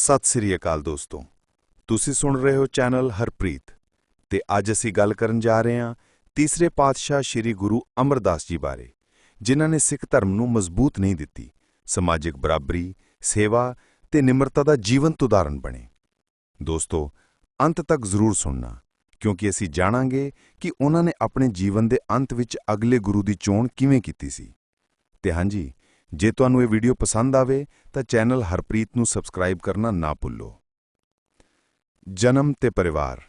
ਸਤਿ ਸ੍ਰੀ ਅਕਾਲ ਦੋਸਤੋ। ਤੁਸੀਂ ਸੁਣ ਰਹੇ ਹੋ ਚੈਨਲ ਹਰਪ੍ਰੀਤ ਤੇ ਅੱਜ ਅਸੀਂ ਗੱਲ ਕਰਨ ਜਾ ਰਹੇ ਹਾਂ ਤੀਸਰੇ ਪਾਤਸ਼ਾਹ ਸ੍ਰੀ ਗੁਰੂ ਅਮਰਦਾਸ ਜੀ ਬਾਰੇ, ਜਿਨ੍ਹਾਂ ਨੇ ਸਿੱਖ ਧਰਮ ਨੂੰ ਮਜ਼ਬੂਤ ਨਹੀਂ ਦਿੱਤੀ, ਸਮਾਜਿਕ ਬਰਾਬਰੀ, ਸੇਵਾ ਤੇ ਨਿਮਰਤਾ ਦਾ ਜੀਵੰਤ ਉਦਾਹਰਣ ਬਣੇ। ਦੋਸਤੋ, ਅੰਤ ਤੱਕ ਜ਼ਰੂਰ ਸੁਣਨਾ, ਕਿਉਂਕਿ ਅਸੀਂ ਜਾਣਾਂਗੇ ਕਿ ਉਹਨਾਂ ਨੇ ਆਪਣੇ ਜੀਵਨ ਦੇ ਅੰਤ ਵਿੱਚ ਅਗਲੇ ਗੁਰੂ ਦੀ ਚੋਣ ਕਿਵੇਂ ਕੀਤੀ ਸੀ। ਤੇ ਹਾਂਜੀ ਜੇ ਤੁਹਾਨੂੰ ਇਹ ਵੀਡੀਓ ਪਸੰਦ ਆਵੇ, ਤਾਂ ਚੈਨਲ ਹਰਪ੍ਰੀਤ ਨੂੰ ਸਬਸਕ੍ਰਾਈਬ ਕਰਨਾ ਨਾ ਭੁੱਲੋ। ਜਨਮ ਤੇ ਪਰਿਵਾਰ।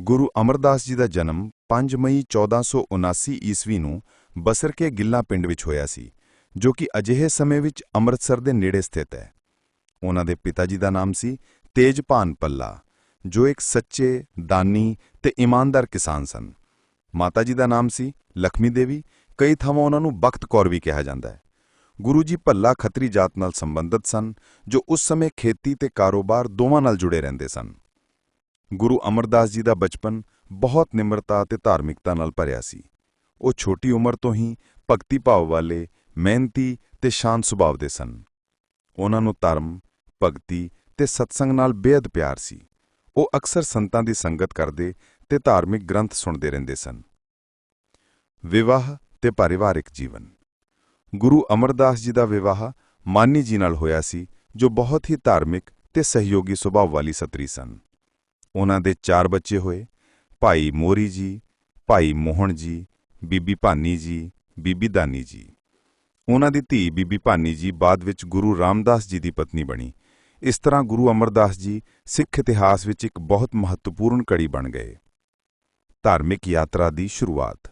ਗੁਰੂ ਅਮਰਦਾਸ ਜੀ ਦਾ ਜਨਮ 5 ਮਈ 1479 ਈਸਵੀ ਨੂੰ ਬਸਰਕੇ ਗਿੱਲਾ ਪਿੰਡ ਵਿੱਚ ਹੋਇਆ ਸੀ, ਜੋ ਕਿ ਅਜਿਹੇ ਸਮੇਂ ਵਿੱਚ ਅੰਮ੍ਰਿਤਸਰ ਦੇ ਨੇੜੇ ਸਥਿਤ ਹੈ। ਉਹਨਾਂ ਦੇ ਪਿਤਾ ਜੀ ਦਾ ਨਾਮ ਸੀ ਤੇਜਪਾਨ ਪੱਲਾ, ਜੋ ਇੱਕ ਸੱਚੇ, ਦਾਨੀ ਤੇ ਇਮਾਨਦਾਰ ਕਿਸਾਨ ਸਨ। ਮਾਤਾ ਜੀ ਦਾ ਨਾਮ ਸੀ ਲਖਮੀ ਦੇਵੀ, ਕਈ ਥਾਵਾਂ ਉਹਨਾਂ ਨੂੰ ਬਖਤ ਕੌਰ ਵੀ ਕਿਹਾ ਜਾਂਦਾ ਹੈ। ਗੁਰੂ ਜੀ ਭੱਲਾ ਖੱਤਰੀ ਜਾਤ ਨਾਲ ਸੰਬੰਧਿਤ ਸਨ, ਜੋ ਉਸ ਸਮੇਂ ਖੇਤੀ ਤੇ ਕਾਰੋਬਾਰ ਦੋਵਾਂ ਨਾਲ ਜੁੜੇ ਰਹਿੰਦੇ ਸਨ। ਗੁਰੂ ਅਮਰਦਾਸ ਜੀ ਦਾ ਬਚਪਨ ਬਹੁਤ ਨਿਮਰਤਾ ਤੇ ਧਾਰਮਿਕਤਾ ਨਾਲ ਭਰਿਆ ਸੀ। ਉਹ ਛੋਟੀ ਉਮਰ ਤੋਂ ਹੀ ਭਗਤੀ ਭਾਵ ਵਾਲੇ, ਮਿਹਨਤੀ ਤੇ ਸ਼ਾਂਤ ਸੁਭਾਅ ਦੇ ਸਨ। ਉਹਨਾਂ ਨੂੰ ਧਰਮ, ਭਗਤੀ ਤੇ ਸਤਸੰਗ ਨਾਲ ਬੇਅਦ ਪਿਆਰ ਸੀ। ਉਹ ਅਕਸਰ ਸੰਤਾਂ ਦੀ ਸੰਗਤ ਕਰਦੇ ਤੇ ਧਾਰਮਿਕ ਗ੍ਰੰਥ ਸੁਣਦੇ ਰਹਿੰਦੇ ਸਨ। ਵਿਵਾਹ ਤੇ ਪਰਿਵਾਰਿਕ ਜੀਵਨ। ਗੁਰੂ ਅਮਰਦਾਸ ਜੀ ਦਾ ਵਿਵਾਹ ਮਾਨੀ ਜੀ ਨਾਲ ਹੋਇਆ ਸੀ, ਜੋ ਬਹੁਤ ਹੀ ਧਾਰਮਿਕ ਤੇ ਸਹਿਯੋਗੀ ਸੁਭਾਅ ਵਾਲੀ ਸਤਰੀ ਸਨ। ਉਹਨਾਂ ਦੇ ਚਾਰ ਬੱਚੇ ਹੋਏ, ਭਾਈ ਮੋਰੀ ਜੀ, ਭਾਈ ਮੋਹਣ ਜੀ, ਬੀਬੀ ਭਾਨੀ ਜੀ, ਬੀਬੀ ਦਾਨੀ ਜੀ। ਉਹਨਾਂ ਦੀ ਧੀ ਬੀਬੀ ਭਾਨੀ ਜੀ ਬਾਅਦ ਵਿੱਚ ਗੁਰੂ ਰਾਮਦਾਸ ਜੀ ਦੀ ਪਤਨੀ ਬਣੀ। ਇਸ ਤਰ੍ਹਾਂ ਗੁਰੂ ਅਮਰਦਾਸ ਜੀ ਸਿੱਖ ਇਤਿਹਾਸ ਵਿੱਚ ਇੱਕ ਬਹੁਤ ਮਹੱਤਵਪੂਰਨ ਕੜੀ ਬਣ ਗਏ। ਧਾਰਮਿਕ ਯਾਤਰਾ ਦੀ ਸ਼ੁਰੂਆਤ।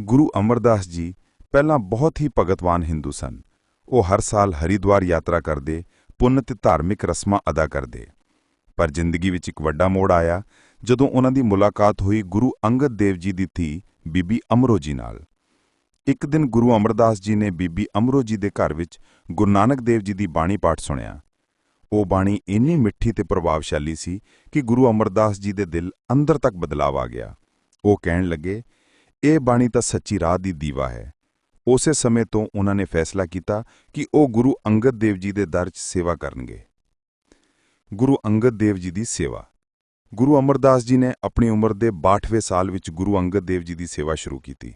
ਗੁਰੂ ਅਮਰਦਾਸ ਜੀ ਪਹਿਲਾਂ ਬਹੁਤ ਹੀ ਭਗਤਵਾਨ ਹਿੰਦੂ ਸਨ। ਉਹ ਹਰ ਸਾਲ ਹਰਿਦੁਆਰ ਯਾਤਰਾ ਕਰਦੇ, ਪੁੰਨ ਤੇ ਧਾਰਮਿਕ ਰਸਮਾਂ ਅਦਾ ਕਰਦੇ। ਪਰ ਜ਼ਿੰਦਗੀ ਵਿੱਚ ਇੱਕ ਵੱਡਾ ਮੋੜ ਆਇਆ, ਜਦੋਂ ਉਹਨਾਂ ਦੀ ਮੁਲਾਕਾਤ ਹੋਈ ਗੁਰੂ ਅੰਗਦ ਦੇਵ ਜੀ ਦੀ ਧੀ ਬੀਬੀ ਅਮਰੋ ਜੀ ਨਾਲ। ਇੱਕ ਦਿਨ ਗੁਰੂ ਅਮਰਦਾਸ ਜੀ ਨੇ ਬੀਬੀ ਅਮਰੋ ਜੀ ਦੇ ਘਰ ਵਿੱਚ ਗੁਰੂ ਨਾਨਕ ਦੇਵ ਜੀ ਦੀ ਬਾਣੀ ਪਾਠ ਸੁਣਿਆ। ਉਹ ਬਾਣੀ ਇੰਨੀ ਮਿੱਠੀ ਤੇ ਪ੍ਰਭਾਵਸ਼ਾਲੀ ਸੀ ਕਿ ਗੁਰੂ ਅਮਰਦਾਸ ਜੀ ਦੇ ਦਿਲ ਅੰਦਰ ਤੱਕ ਬਦਲਾਵ ਆ ਗਿਆ। ਉਹ ਕਹਿਣ ਲੱਗੇ, ਇਹ ਬਾਣੀ ਤਾਂ ਸੱਚੀ ਰਾਹ ਦੀ ਦੀਵਾ ਹੈ। ਉਸੇ ਸਮੇਂ ਤੋਂ ਉਹਨਾਂ ਨੇ ਫੈਸਲਾ ਕੀਤਾ ਕਿ ਉਹ ਗੁਰੂ ਅੰਗਦ ਦੇਵ ਜੀ ਦੇ ਦਰ 'ਚ ਸੇਵਾ ਕਰਨਗੇ। ਗੁਰੂ ਅੰਗਦ ਦੇਵ ਜੀ ਦੀ ਸੇਵਾ। ਗੁਰੂ ਅਮਰਦਾਸ ਜੀ ਨੇ ਆਪਣੀ ਉਮਰ ਦੇ 62ਵੇਂ ਸਾਲ ਵਿੱਚ ਗੁਰੂ ਅੰਗਦ ਦੇਵ ਜੀ ਦੀ ਸੇਵਾ ਸ਼ੁਰੂ ਕੀਤੀ।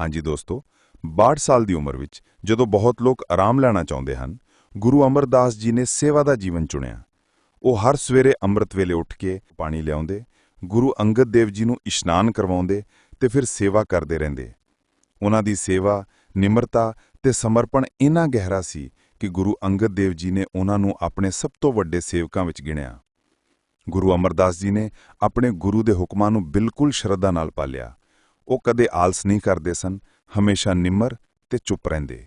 ਹਾਂਜੀ ਦੋਸਤੋ 62 ਸਾਲ ਦੀ ਉਮਰ ਵਿੱਚ ਜਦੋਂ ਬਹੁਤ ਲੋਕ ਆਰਾਮ ਲੈਣਾ ਚਾਹੁੰਦੇ ਹਨ, ਗੁਰੂ ਅਮਰਦਾਸ ਜੀ ਨੇ ਸੇਵਾ ਦਾ ਜੀਵਨ ਚੁਣਿਆ। ਉਹ ਹਰ ਸਵੇਰੇ ਅੰਮ੍ਰਿਤ ਵੇਲੇ ਉੱਠ ਕੇ ਪਾਣੀ ਲਿਆਉਂਦੇ, ਗੁਰੂ ਅੰਗਦ ਦੇਵ ਜੀ ਨੂੰ ਇਸ਼ਨਾਨ ਕਰਵਾਉਂਦੇ ਤੇ ਫਿਰ ਸੇਵਾ ਕਰਦੇ ਰਹਿੰਦੇ। ਉਹਨਾਂ ਦੀ ਸੇਵਾ, ਨਿਮਰਤਾ ਤੇ ਸਮਰਪਣ ਇੰਨਾ ਗਹਿਰਾ ਸੀ ਕਿ ਗੁਰੂ ਅੰਗਦ ਦੇਵ ਜੀ ਨੇ ਉਹਨਾਂ ਨੂੰ ਆਪਣੇ ਸਭ ਤੋਂ ਵੱਡੇ ਸੇਵਕਾਂ ਵਿੱਚ ਗਿਣਿਆ। ਗੁਰੂ ਅਮਰਦਾਸ ਜੀ ਨੇ ਆਪਣੇ ਗੁਰੂ ਦੇ ਹੁਕਮਾਂ ਨੂੰ ਬਿਲਕੁਲ ਸ਼ਰਧਾ ਨਾਲ ਪਾਲਿਆ। ਉਹ ਕਦੇ ਆਲਸ ਨਹੀਂ ਕਰਦੇ ਸਨ, ਹਮੇਸ਼ਾ ਨਿਮਰ ਤੇ ਚੁੱਪ ਰਹਿੰਦੇ।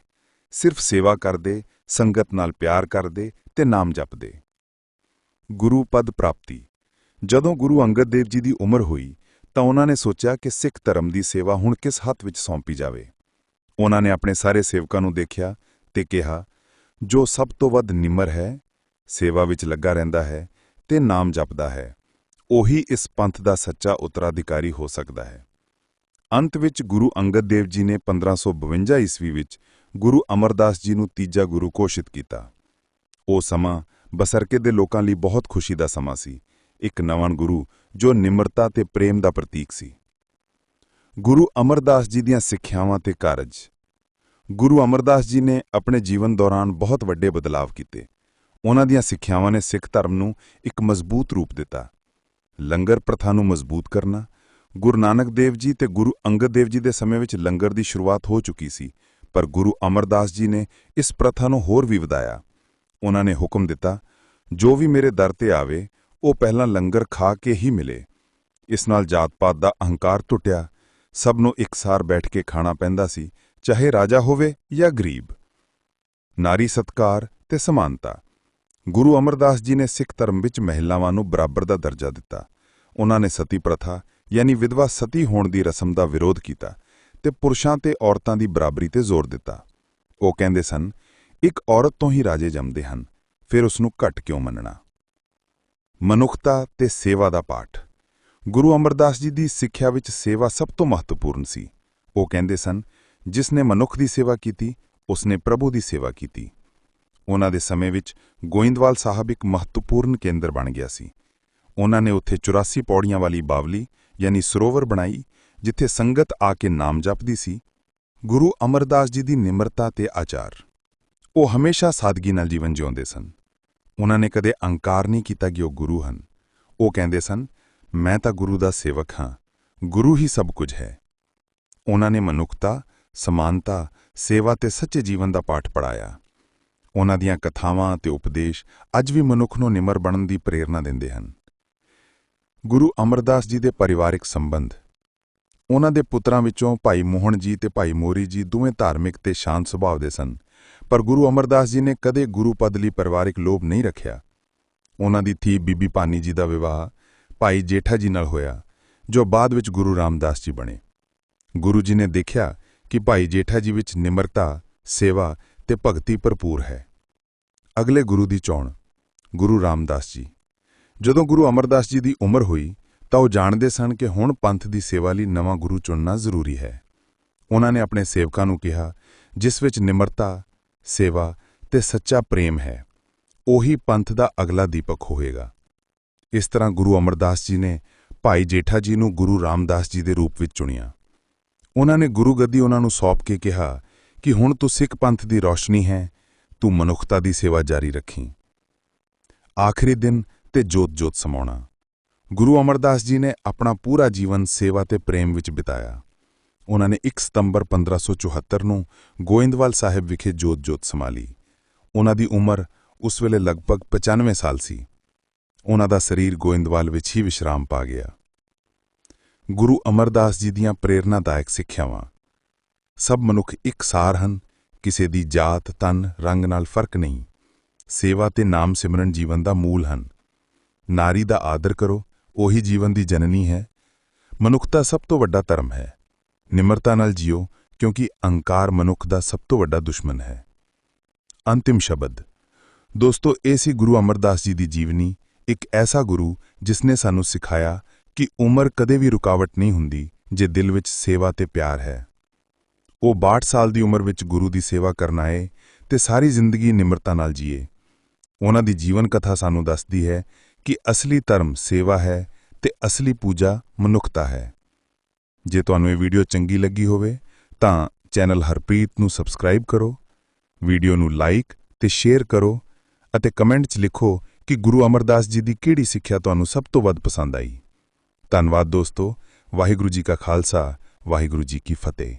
ਸਿਰਫ ਸੇਵਾ ਕਰਦੇ, ਸੰਗਤ ਨਾਲ ਪਿਆਰ ਕਰਦੇ ਤੇ ਨਾਮ ਜਪਦੇ। ਗੁਰੂ ਪਦ ਪ੍ਰਾਪਤੀ। ਜਦੋਂ ਗੁਰੂ ਅੰਗਦ ਦੇਵ ਜੀ ਦੀ ਉਮਰ ਹੋਈ ਤਾਂ ਉਹਨਾਂ ਨੇ ਸੋਚਿਆ ਕਿ ਸਿੱਖ ਧਰਮ ਦੀ ਸੇਵਾ ਹੁਣ ਕਿਸ ਹੱਥ ਵਿੱਚ ਸੌਂਪੀ ਜਾਵੇ। ਉਹਨਾਂ ਨੇ ਆਪਣੇ ਸਾਰੇ ਸੇਵਕਾਂ ਨੂੰ ਦੇਖਿਆ ਤੇ ਕਿਹਾ, ਜੋ ਸਭ ਤੋਂ ਵੱਧ ਨਿਮਰ ਹੈ, ਸੇਵਾ ਵਿੱਚ ਲੱਗਾ ਰਹਿੰਦਾ ਹੈ ਤੇ ਨਾਮ ਜਪਦਾ ਹੈ, ਉਹੀ ਇਸ ਪੰਥ ਦਾ ਸੱਚਾ ਉਤਰਾਧਿਕਾਰੀ ਹੋ ਸਕਦਾ ਹੈ। ਅੰਤ ਵਿੱਚ ਗੁਰੂ ਅੰਗਦ ਦੇਵ ਜੀ ਨੇ 1552 ਈਸਵੀ ਵਿੱਚ ਗੁਰੂ ਅਮਰਦਾਸ ਜੀ ਨੂੰ ਤੀਜਾ ਗੁਰੂ ਘੋਸ਼ਿਤ ਕੀਤਾ। ਉਹ ਸਮਾਂ ਬਸਰਕੇ ਦੇ ਲੋਕਾਂ ਲਈ ਬਹੁਤ ਖੁਸ਼ੀ ਦਾ ਸਮਾਂ ਸੀ। ਇੱਕ ਨਵਾਂ ਗੁਰੂ ਜੋ ਨਿਮਰਤਾ ਤੇ ਪ੍ਰੇਮ ਦਾ ਪ੍ਰਤੀਕ ਸੀ। ਗੁਰੂ ਅਮਰਦਾਸ ਜੀ ਦੀਆਂ ਸਿੱਖਿਆਵਾਂ ਤੇ ਕਾਰਜ। ਗੁਰੂ ਅਮਰਦਾਸ ਜੀ ਨੇ ਆਪਣੇ ਜੀਵਨ ਦੌਰਾਨ ਬਹੁਤ ਵੱਡੇ ਬਦਲਾਵ ਕੀਤੇ। ਉਹਨਾਂ ਦੀਆਂ ਸਿੱਖਿਆਵਾਂ ਨੇ ਸਿੱਖ ਧਰਮ ਨੂੰ ਇੱਕ ਮਜ਼ਬੂਤ ਰੂਪ ਦਿੱਤਾ। ਲੰਗਰ ਪ੍ਰਥਾ ਨੂੰ ਮਜ਼ਬੂਤ ਕਰਨਾ, ਗੁਰੂ ਨਾਨਕ ਦੇਵ ਜੀ ਤੇ ਗੁਰੂ ਅੰਗਦ ਦੇਵ ਜੀ ਦੇ ਸਮੇਂ ਵਿੱਚ ਲੰਗਰ ਦੀ ਸ਼ੁਰੂਆਤ ਹੋ ਚੁੱਕੀ ਸੀ, ਪਰ ਗੁਰੂ ਅਮਰਦਾਸ ਜੀ ਨੇ ਇਸ ਪ੍ਰਥਾ ਨੂੰ ਹੋਰ ਵੀ ਵਧਾਇਆ। ਉਹਨਾਂ ਨੇ ਹੁਕਮ ਦਿੱਤਾ, ਜੋ ਵੀ ਮੇਰੇ ਦਰ ਤੇ ਆਵੇ ਉਹ ਪਹਿਲਾਂ ਲੰਗਰ ਖਾ ਕੇ ਹੀ ਮਿਲੇ। ਇਸ ਨਾਲ ਜਾਤ-ਪਾਤ ਦਾ ਅਹੰਕਾਰ ਟੁੱਟਿਆ। ਸਭ ਨੂੰ ਇੱਕਸਾਰ ਬੈਠ ਕੇ ਖਾਣਾ ਪੈਂਦਾ ਸੀ, ਚਾਹੇ ਰਾਜਾ ਹੋਵੇ ਜਾਂ ਗਰੀਬ। ਨਾਰੀ ਸਤਕਾਰ ਤੇ ਸਮਾਨਤਾ। ਗੁਰੂ ਅਮਰਦਾਸ ਜੀ ਨੇ ਸਿੱਖ ਧਰਮ ਵਿੱਚ ਮਹਿਲਾਵਾਂ ਨੂੰ ਬਰਾਬਰ ਦਾ ਦਰਜਾ ਦਿੱਤਾ। ਉਹਨਾਂ ਨੇ ਸਤੀ ਪ੍ਰਥਾ, ਯਾਨੀ ਵਿਧਵਾ ਸਤੀ ਹੋਣ ਦੀ ਰਸਮ ਦਾ ਵਿਰੋਧ ਕੀਤਾ ਤੇ ਪੁਰਸ਼ਾਂ ਤੇ ਔਰਤਾਂ ਦੀ ਬਰਾਬਰੀ ਤੇ ਜ਼ੋਰ ਦਿੱਤਾ। ਉਹ ਕਹਿੰਦੇ ਸਨ, ਇੱਕ ਔਰਤ ਤੋਂ ਹੀ ਰਾਜੇ ਜੰਮਦੇ ਹਨ, ਫਿਰ ਉਸ ਨੂੰ ਘੱਟ ਕਿਉਂ ਮੰਨਣਾ? ਮਨੁੱਖਤਾ ਤੇ ਸੇਵਾ ਦਾ ਪਾਠ। ਗੁਰੂ ਅਮਰਦਾਸ ਜੀ ਦੀ ਸਿੱਖਿਆ ਵਿੱਚ ਸੇਵਾ ਸਭ ਤੋਂ ਮਹੱਤਵਪੂਰਨ ਸੀ। ਉਹ ਕਹਿੰਦੇ ਸਨ, ਜਿਸ ਨੇ ਮਨੁੱਖ ਦੀ ਸੇਵਾ ਕੀਤੀ, ਉਸ ਨੇ ਪ੍ਰਭੂ ਦੀ ਸੇਵਾ ਕੀਤੀ। ਉਹਨਾਂ ਦੇ ਸਮੇਂ ਵਿੱਚ ਗੋਇੰਦਵਾਲ ਸਾਹਿਬ ਇੱਕ ਮਹੱਤਵਪੂਰਨ ਕੇਂਦਰ ਬਣ ਗਿਆ ਸੀ। ਉਹਨਾਂ ਨੇ ਉੱਥੇ 84 ਪੌੜੀਆਂ ਵਾਲੀ ਬਾਵਲੀ, ਯਾਨੀ ਸਰੋਵਰ ਬਣਾਈ, ਜਿੱਥੇ ਸੰਗਤ ਆ ਕੇ ਨਾਮ ਜਪਦੀ ਸੀ। ਗੁਰੂ ਅਮਰਦਾਸ ਜੀ ਦੀ ਨਿਮਰਤਾ ਤੇ ਆਚਾਰ। ਉਹ ਹਮੇਸ਼ਾ ਸਾਦਗੀ ਨਾਲ ਜੀਵਨ ਜਿਉਂਦੇ ਸਨ। ਉਹਨਾਂ ਨੇ ਕਦੇ ਅਹੰਕਾਰ ਨਹੀਂ ਕੀਤਾ ਕਿ ਉਹ ਗੁਰੂ ਹਨ। ਉਹ ਕਹਿੰਦੇ ਸਨ, ਮੈਂ ਤਾਂ ਗੁਰੂ ਦਾ ਸੇਵਕ ਹਾਂ। ਗੁਰੂ ਹੀ ਸਭ ਕੁਝ ਹੈ। ਉਹਨਾਂ ਨੇ ਮਨੁੱਖਤਾ, ਸਮਾਨਤਾ, ਸੇਵਾ ਤੇ ਸੱਚੇ ਜੀਵਨ ਦਾ ਪਾਠ ਪੜਾਇਆ ਉਹਨਾਂ ਦੀਆਂ ਕਥਾਵਾਂ ਤੇ ਉਪਦੇਸ਼ ਅੱਜ ਵੀ ਮਨੁੱਖ ਨੂੰ ਨਿਮਰ ਬਣਨ ਦੀ ਪ੍ਰੇਰਣਾ ਦਿੰਦੇ ਹਨ। ਗੁਰੂ ਅਮਰਦਾਸ ਜੀ ਦੇ ਪਰਿਵਾਰਿਕ ਸੰਬੰਧ। ਉਹਨਾਂ ਦੇ ਪੁੱਤਰਾਂ ਵਿੱਚੋਂ ਭਾਈ ਮੋਹਨ ਜੀ ਤੇ ਭਾਈ ਮੋਰੀ ਜੀ ਦੋਵੇਂ ਧਾਰਮਿਕ ਤੇ ਸ਼ਾਂਤ ਸੁਭਾਅ ਦੇ ਸਨ। ਪਰ ਗੁਰੂ ਅਮਰਦਾਸ ਜੀ ਨੇ ਕਦੇ ਗੁਰੂ ਪਦ ਲਈ ਪਰਿਵਾਰਿਕ ਲੋਭ ਨਹੀਂ ਰੱਖਿਆ। ਉਹਨਾਂ ਦੀ ਥੀ ਬੀਬੀ ਪਾਨੀ ਜੀ ਦਾ ਵਿਵਾਹ ਭਾਈ ਜੇਠਾ ਜੀ ਨਾਲ ਹੋਇਆ, ਜੋ ਬਾਅਦ ਵਿੱਚ ਗੁਰੂ ਰਾਮਦਾਸ ਜੀ ਬਣੇ। ਗੁਰੂ ਜੀ ਨੇ ਦੇਖਿਆ ਕਿ ਭਾਈ ਜੇਠਾ ਜੀ ਵਿੱਚ ਨਿਮਰਤਾ, ਸੇਵਾ ਤੇ ਭਗਤੀ ਭਰਪੂਰ ਹੈ। ਅਗਲੇ ਗੁਰੂ ਦੀ ਚੋਣ, ਗੁਰੂ ਰਾਮਦਾਸ ਜੀ। ਜਦੋਂ ਗੁਰੂ ਅਮਰਦਾਸ ਜੀ ਦੀ ਉਮਰ ਹੋਈ, ਤਾਂ ਉਹ ਜਾਣਦੇ ਸਨ ਕਿ ਹੁਣ ਪੰਥ ਦੀ ਸੇਵਾ ਲਈ ਨਵਾਂ ਗੁਰੂ ਚੁਣਨਾ ਜ਼ਰੂਰੀ ਹੈ। ਉਹਨਾਂ ਨੇ ਆਪਣੇ ਸੇਵਕਾਂ ਨੂੰ ਕਿਹਾ, ਜਿਸ ਵਿੱਚ ਨਿਮਰਤਾ ਸੇਵਾ ਤੇ ਸੱਚਾ ਪ੍ਰੇਮ ਹੈ। ਉਹੀ ਪੰਥ ਦਾ ਅਗਲਾ ਦੀਪਕ ਹੋਵੇਗਾ। ਇਸ ਤਰ੍ਹਾਂ ਗੁਰੂ ਅਮਰਦਾਸ ਜੀ ਨੇ ਭਾਈ ਜੇਠਾ ਜੀ ਨੂੰ ਗੁਰੂ ਰਾਮਦਾਸ ਜੀ ਦੇ ਰੂਪ ਵਿੱਚ ਚੁਣਿਆ। ਉਹਨਾਂ ਨੇ ਗੁਰੂ ਗੱਦੀ ਉਹਨਾਂ ਨੂੰ ਸੌਂਪ ਕੇ ਕਿਹਾ ਕਿ ਹੁਣ ਤੂੰ ਸਿੱਖ ਪੰਥ ਦੀ ਰੌਸ਼ਨੀ ਹੈ, ਤੂੰ ਮਨੁੱਖਤਾ ਦੀ ਸੇਵਾ ਜਾਰੀ ਰੱਖੀ। ਆਖਰੀ ਦਿਨ ਤੇ ਜੋਤ-ਜੋਤ ਸਮਾਉਣਾ। ਗੁਰੂ ਅਮਰਦਾਸ ਜੀ ਨੇ ਆਪਣਾ ਪੂਰਾ ਜੀਵਨ ਸੇਵਾ ਤੇ ਪ੍ਰੇਮ ਵਿੱਚ ਬਿਤਾਇਆ। ਉਹਨਾਂ ਨੇ 1 ਸਤੰਬਰ 1574 ਨੂੰ ਗੋਇੰਦਵਾਲ ਸਾਹਿਬ ਵਿਖੇ ਜੋਤ-ਜੋਤ ਸੰਭਾਲੀ। ਉਹਨਾਂ ਦੀ ਉਮਰ ਉਸ ਵੇਲੇ ਲਗਭਗ 95 ਸਾਲ ਸੀ। ਉਹਨਾਂ ਦਾ ਸਰੀਰ ਗੋਇੰਦਵਾਲ ਵਿੱਚ ਹੀ ਵਿਸ਼ਰਾਮ ਪਾ ਗਿਆ। ਗੁਰੂ ਅਮਰਦਾਸ ਜੀ ਦੀਆਂ ਪ੍ਰੇਰਨਾਦਾਇਕ ਸਿੱਖਿਆਵਾਂ। ਸਭ ਮਨੁੱਖ ਇੱਕ ਸਾਰ ਹਨ, ਕਿਸੇ ਦੀ ਜਾਤ, ਤਨ, ਰੰਗ ਨਾਲ ਫ਼ਰਕ ਨਹੀਂ। ਸੇਵਾ ਤੇ ਨਾਮ ਸਿਮਰਨ ਜੀਵਨ ਦਾ ਮੂਲ ਹਨ। ਨਾਰੀ ਦਾ ਆਦਰ ਕਰੋ, ਉਹੀ ਜੀਵਨ ਦੀ ਜਨਨੀ ਹੈ। ਮਨੁੱਖਤਾ ਸਭ ਤੋਂ ਵੱਡਾ ਧਰਮ ਹੈ। ਨਿਮਰਤਾ ਨਾਲ ਜੀਓ, ਕਿਉਂਕਿ ਅਹੰਕਾਰ ਮਨੁੱਖ ਦਾ ਸਭ ਤੋਂ ਵੱਡਾ ਦੁਸ਼ਮਣ ਹੈ। ਅੰਤਿਮ ਸ਼ਬਦ। ਦੋਸਤੋ, ਇਹ ਸੀ ਗੁਰੂ ਅਮਰਦਾਸ ਜੀ ਦੀ ਜੀਵਨੀ, ਇੱਕ ਐਸਾ ਗੁਰੂ ਜਿਸ ਨੇ ਸਾਨੂੰ ਸਿਖਾਇਆ ਕਿ ਉਮਰ ਕਦੇ ਵੀ ਰੁਕਾਵਟ ਨਹੀਂ ਹੁੰਦੀ, ਜੇ ਦਿਲ ਵਿੱਚ ਸੇਵਾ ਤੇ ਪਿਆਰ ਹੈ। ਉਹ 62 ਸਾਲ ਦੀ ਉਮਰ ਵਿੱਚ ਗੁਰੂ ਦੀ ਸੇਵਾ ਕਰਨ ਆਏ ਤੇ ਸਾਰੀ ਜ਼ਿੰਦਗੀ ਨਿਮਰਤਾ ਨਾਲ ਜੀਏ। ਉਹਨਾਂ ਦੀ ਜੀਵਨ ਕਥਾ ਸਾਨੂੰ ਦੱਸਦੀ ਹੈ ਕਿ ਅਸਲੀ ਧਰਮ ਸੇਵਾ ਹੈ ਤੇ ਅਸਲੀ ਪੂਜਾ ਮਨੁੱਖਤਾ ਹੈ। ਜੇ ਤੁਹਾਨੂੰ ਇਹ ਵੀਡੀਓ ਚੰਗੀ ਲੱਗੀ ਹੋਵੇ, ਤਾਂ ਚੈਨਲ ਹਰਪ੍ਰੀਤ ਨੂੰ ਸਬਸਕ੍ਰਾਈਬ ਕਰੋ, ਵੀਡੀਓ ਨੂੰ ਲਾਈਕ ਤੇ ਸ਼ੇਅਰ ਕਰੋ ਅਤੇ ਕਮੈਂਟ 'ਚ ਲਿਖੋ ਕਿ ਗੁਰੂ ਅਮਰਦਾਸ ਜੀ ਦੀ ਕਿਹੜੀ ਸਿੱਖਿਆ ਤੁਹਾਨੂੰ ਸਭ ਤੋਂ ਵੱਧ ਪਸੰਦ ਆਈ। ਧੰਨਵਾਦ ਦੋਸਤੋ, ਵਾਹਿਗੁਰੂ ਜੀ ਕਾ ਖਾਲਸਾ, ਵਾਹਿਗੁਰੂ ਜੀ ਕੀ ਫਤਿਹ।